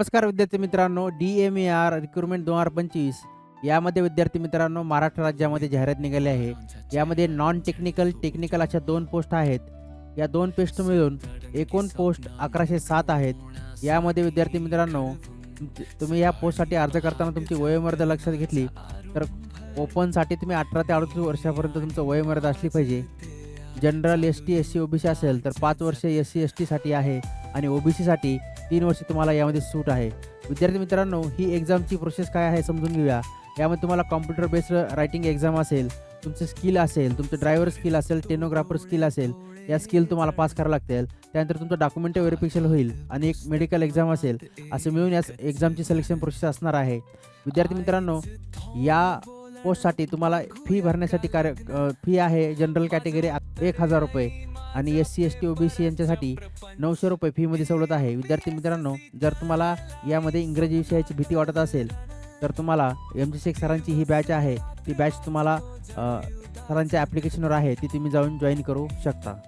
नमस्कार विद्यार्थी मित्रांनो D M A R recruitment दोन हजार पंचवीस. यामध्ये विद्यार्थी मित्रांनो महाराष्ट्र राज्यामध्ये जाहिरात निघाली आहे. यामध्ये नॉन टेक्निकल टेक्निकल अशा दोन पोस्ट आहेत. या दोन पोस्ट मिळून एकूण पोस्ट अकराशे सात आहेत. यामध्ये विद्यार्थी मित्रांनो तुम्ही या पोस्टसाठी अर्ज करताना तुमची वयोमर्यादा लक्षात घेतली तर ओपनसाठी तुम्ही अठरा ते अडतीस वर्षापर्यंत तुमचं वयोमर्यादा असली पाहिजे. General S T S C OBC असेल तर पाच वर्ष एस सी एस टीसाठी आहे. आणि ओबीसीसाठी तीन वर्ष तुम्हाला यामध्ये सूट आहे. विद्यार्थी मित्रांनो ही एक्झामची प्रोसेस काय आहे समजून घेऊया. यामध्ये तुम्हाला कॉम्प्युटर बेस्ड रायटिंग एक्झाम असेल तुमचं स्किल असेल तुमचं ड्रायव्हर स्किल असेल टेनोग्राफर स्किल असेल या स्किल तुम्हाला पास करावं लागतील. त्यानंतर तुमचं डॉक्युमेंट व्हेरिफिकेशन होईल आणि एक मेडिकल एक्झाम असेल. असं मिळून या एक्झामची सिलेक्शन प्रोसेस असणार आहे. विद्यार्थी मित्रांनो या पोस्टसाठी तुम्हाला फी भरण्यासाठी कार्य फी आहे जनरल कॅटेगरी एक हजार रुपये. आणि S C S T O B C यांच्यासाठी नऊशे रुपये फीमध्ये सवलत आहे. विद्यार्थी मित्रांनो जर तुम्हाला यामध्ये इंग्रजी विषयाची भीती वाटत असेल तर तुम्हाला एम जी शेख सरांची ही बॅच आहे. ती बॅच तुम्हाला सरांच्या ॲप्लिकेशनवर आहे. ती तुम्ही जाऊन जॉईन करू शकता.